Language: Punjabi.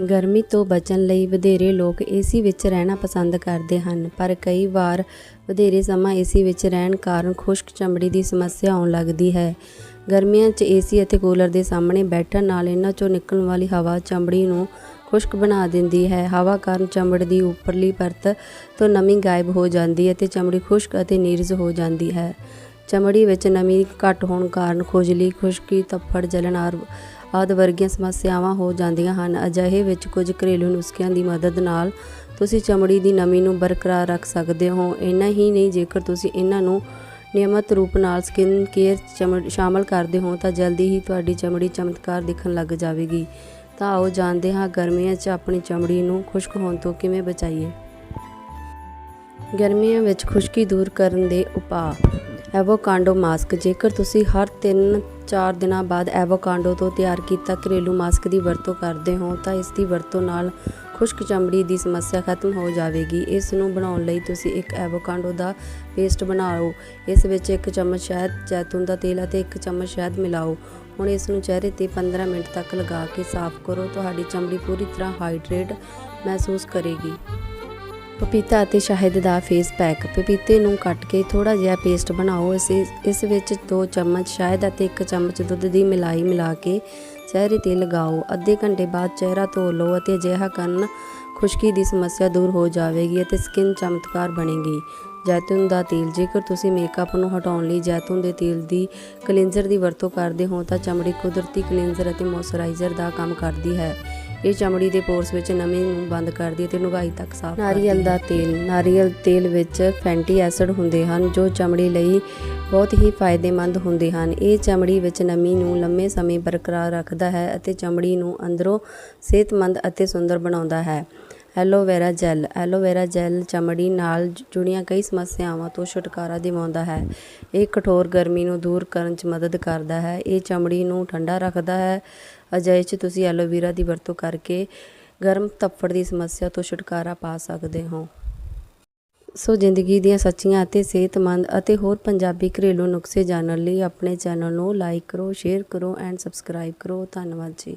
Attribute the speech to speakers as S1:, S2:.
S1: ਗਰਮੀ ਤੋਂ ਬਚਣ ਲਈ ਵਧੇਰੇ ਲੋਕ ਏਸੀ ਵਿੱਚ ਰਹਿਣਾ ਪਸੰਦ ਕਰਦੇ ਹਨ, ਪਰ ਕਈ ਵਾਰ ਵਧੇਰੇ ਸਮਾਂ ਏਸੀ ਵਿੱਚ ਰਹਿਣ ਕਾਰਨ ਖੁਸ਼ਕ ਚਮੜੀ ਦੀ ਸਮੱਸਿਆ ਆਉਣ ਲੱਗਦੀ ਹੈ। ਗਰਮੀਆਂ 'ਚ ਏਸੀ ਅਤੇ ਕੂਲਰ ਦੇ ਸਾਹਮਣੇ ਬੈਠਣ ਨਾਲ ਇਹਨਾਂ 'ਚੋਂ ਨਿਕਲਣ ਵਾਲੀ ਹਵਾ ਚਮੜੀ ਨੂੰ ਖੁਸ਼ਕ ਬਣਾ ਦਿੰਦੀ ਹੈ। ਹਵਾ ਕਾਰਨ ਚਮੜ ਦੀ ਉੱਪਰਲੀ ਪਰਤ ਤੋਂ ਨਮੀ ਗਾਇਬ ਹੋ ਜਾਂਦੀ ਹੈ ਤੇ ਚਮੜੀ ਖੁਸ਼ਕ ਅਤੇ ਨੀਰਜ ਹੋ ਜਾਂਦੀ ਹੈ। ਚਮੜੀ ਵਿੱਚ ਨਮੀ ਘੱਟ ਹੋਣ ਕਾਰਨ ਖੁਜਲੀ ਖੁਸ਼ਕੀ ਤੱਫੜ ਜਲਨ ਆਰ ਆਦਿ ਵਰਗੀਆਂ ਸਮੱਸਿਆਵਾਂ ਹੋ ਜਾਂਦੀਆਂ ਹਨ। ਅਜਿਹੇ ਵਿੱਚ ਕੁਝ ਘਰੇਲੂ ਨੁਸਖਿਆਂ ਦੀ ਮਦਦ ਨਾਲ ਤੁਸੀਂ ਚਮੜੀ ਦੀ ਨਮੀ ਨੂੰ ਬਰਕਰਾਰ ਰੱਖ ਸਕਦੇ ਹੋ। ਇੰਨਾ ਹੀ ਨਹੀਂ, ਜੇਕਰ ਤੁਸੀਂ ਇਹਨਾਂ ਨੂੰ ਨਿਯਮਤ ਰੂਪ ਨਾਲ ਸਕਿਨ ਕੇਅਰ ਚਮੜ ਸ਼ਾਮਲ ਕਰਦੇ ਹੋ, ਤਾਂ ਜਲਦੀ ਹੀ ਤੁਹਾਡੀ ਚਮੜੀ ਚਮਤਕਾਰ ਦਿਖਣ ਲੱਗ ਜਾਵੇਗੀ। ਤਾਂ ਆਓ ਜਾਣਦੇ ਹਾਂ ਗਰਮੀਆਂ 'ਚ ਆਪਣੀ ਚਮੜੀ ਨੂੰ ਖੁਸ਼ਕ ਹੋਣ ਤੋਂ ਕਿਵੇਂ ਬਚਾਈਏ। ਗਰਮੀਆਂ ਵਿੱਚ ਖੁਸ਼ਕੀ ਦੂਰ ਕਰਨ ਦੇ ਉਪਾਅ ਐਵੋਕਾਡੋ ਮਾਸਕ। ਜੇਕਰ ਤੁਸੀਂ ਹਰ 3-4 ਦਿਨਾਂ ਬਾਅਦ ਐਵੋਕਾਡੋ ਤੋਂ ਤਿਆਰ ਕੀਤਾ ਘਰੇਲੂ ਮਾਸਕ ਦੀ ਵਰਤੋਂ ਕਰਦੇ ਹੋ, ਤਾਂ ਇਸ ਦੀ ਵਰਤੋਂ ਨਾਲ ਖੁਸ਼ਕ ਚਮੜੀ ਦੀ ਸਮੱਸਿਆ ਖਤਮ ਹੋ ਜਾਵੇਗੀ। ਇਸ ਨੂੰ ਬਣਾਉਣ ਲਈ ਤੁਸੀਂ ਇੱਕ ਐਵੋਕਾਡੋ ਦਾ ਪੇਸਟ ਬਣਾਓ। ਇਸ ਵਿੱਚ ਇੱਕ ਚਮਚ ਸ਼ਹਿਦ, ਜੈਤੂਨ ਦਾ ਤੇਲ ਅਤੇ ਇੱਕ ਚਮਚ ਸ਼ਹਿਦ ਮਿਲਾਓ। ਹੁਣ ਇਸ ਨੂੰ ਚਿਹਰੇ ਤੇ 15 ਮਿੰਟ ਤੱਕ ਲਗਾ ਕੇ ਸਾਫ਼ ਕਰੋ। ਤੁਹਾਡੀ ਚਮੜੀ ਪੂਰੀ ਤਰ੍ਹਾਂ ਹਾਈਡਰੇਟ ਮਹਿਸੂਸ ਕਰੇਗੀ। ਪਪੀਤਾ ਅਤੇ ਸ਼ਹਿਦ ਦਾ ਫੇਸ ਪੈਕ ਪਪੀਤੇ ਨੂੰ ਕੱਟ ਕੇ ਥੋੜਾ ਜਿਹਾ ਪੇਸਟ ਬਣਾਓ। ਇਸ ਇਸ ਵਿੱਚ 2 ਚਮਚ ਸ਼ਹਿਦ ਅਤੇ 1 ਚਮਚ ਦੁੱਧ ਦੀ ਮਿਲਾਈ ਮਿਲਾ ਕੇ ਚਿਹਰੇ ਤੇ ਲਗਾਓ। ਅੱਧੇ ਘੰਟੇ ਬਾਅਦ ਚਿਹਰਾ ਧੋ ਲਓ ਅਤੇ ਅਜਿਹਾ ਕਰਨ ਖੁਸ਼ਕੀ ਦੀ ਸਮੱਸਿਆ ਦੂਰ ਹੋ ਜਾਵੇਗੀ ਅਤੇ ਸਕਿਨ ਚਮਤਕਾਰ ਬਣੇਗੀ। ਜੈਤੂਨ ਦਾ ਤੇਲ, ਜੇਕਰ ਤੁਸੀਂ ਮੇਕਅਪ ਨੂੰ ਹਟਾਉਣ ਲਈ ਜੈਤੂਨ ਦੇ ਤੇਲ ਦੀ ਕਲੀਨਜ਼ਰ ਦੀ ਵਰਤੋਂ ਕਰਦੇ ਹੋ ਤਾਂ ਚਮੜੀ ਕੁਦਰਤੀ ਕਲੀਨਜ਼ਰ ਅਤੇ ਮੋਇਸਚਰਾਈਜ਼ਰ ਦਾ ਕੰਮ ਕਰਦੀ ਹੈ। ਇਹ ਚਮੜੀ ਦੇ ਪੋਰਸ ਵਿੱਚ ਨਮੀ ਨੂੰ ਬੰਦ ਕਰਦੀ ਹੈ ਤੇ ਨੁਗਾਈ ਤੱਕ ਸਾਫ਼ ਨਾਰੀਅਲ ਦਾ ਤੇਲ ਨਾਰੀਅਲ ਤੇਲ ਵਿੱਚ ਫੈਂਟੀ ਐਸਿਡ ਹੁੰਦੇ ਹਨ ਜੋ ਚਮੜੀ ਲਈ ਬਹੁਤ ਹੀ ਫਾਇਦੇਮੰਦ ਹੁੰਦੇ ਹਨ। ਇਹ ਚਮੜੀ ਵਿੱਚ ਨਮੀ ਨੂੰ ਲੰਮੇ ਸਮੇਂ ਬਰਕਰਾਰ ਰੱਖਦਾ ਹੈ ਅਤੇ ਚਮੜੀ ਨੂੰ ਅੰਦਰੋਂ ਸਿਹਤਮੰਦ ਅਤੇ ਸੁੰਦਰ ਬਣਾਉਂਦਾ ਹੈ। Aloe vera gel. ਐਲੋਵੇਰਾ ਜੈੱਲ ਚਮੜੀ ਨਾਲ ਜੁੜੀਆਂ ਕਈ ਸਮੱਸਿਆਵਾਂ ਤੋਂ ਛੁਟਕਾਰਾ ਦਿਵਾਉਂਦਾ ਹੈ। ਇਹ ਕਠੋਰ ਗਰਮੀ ਨੂੰ ਦੂਰ ਕਰਨ 'ਚ ਮਦਦ ਕਰਦਾ ਹੈ। ਇਹ ਚਮੜੀ ਨੂੰ ਠੰਡਾ ਰੱਖਦਾ ਹੈ। ਅਜਿਹੇ 'ਚ ਤੁਸੀਂ ਐਲੋਵੇਰਾ ਦੀ ਵਰਤੋਂ ਕਰਕੇ ਗਰਮ ਤੱਫੜ ਦੀ ਸਮੱਸਿਆ ਤੋਂ ਛੁਟਕਾਰਾ ਪਾ ਸਕਦੇ ਹੋ। ਸੋ ਜ਼ਿੰਦਗੀ ਦੀਆਂ ਸੱਚੀਆਂ ਅਤੇ ਸਿਹਤਮੰਦ ਅਤੇ ਹੋਰ ਪੰਜਾਬੀ ਘਰੇਲੂ ਨੁਸਖੇ ਜਾਣਨ ਲਈ ਆਪਣੇ ਚੈਨਲ ਨੂੰ ਲਾਈਕ ਕਰੋ, ਸ਼ੇਅਰ ਕਰੋ ਐਂਡ ਸਬਸਕ੍ਰਾਈਬ ਕਰੋ। ਧੰਨਵਾਦ ਜੀ।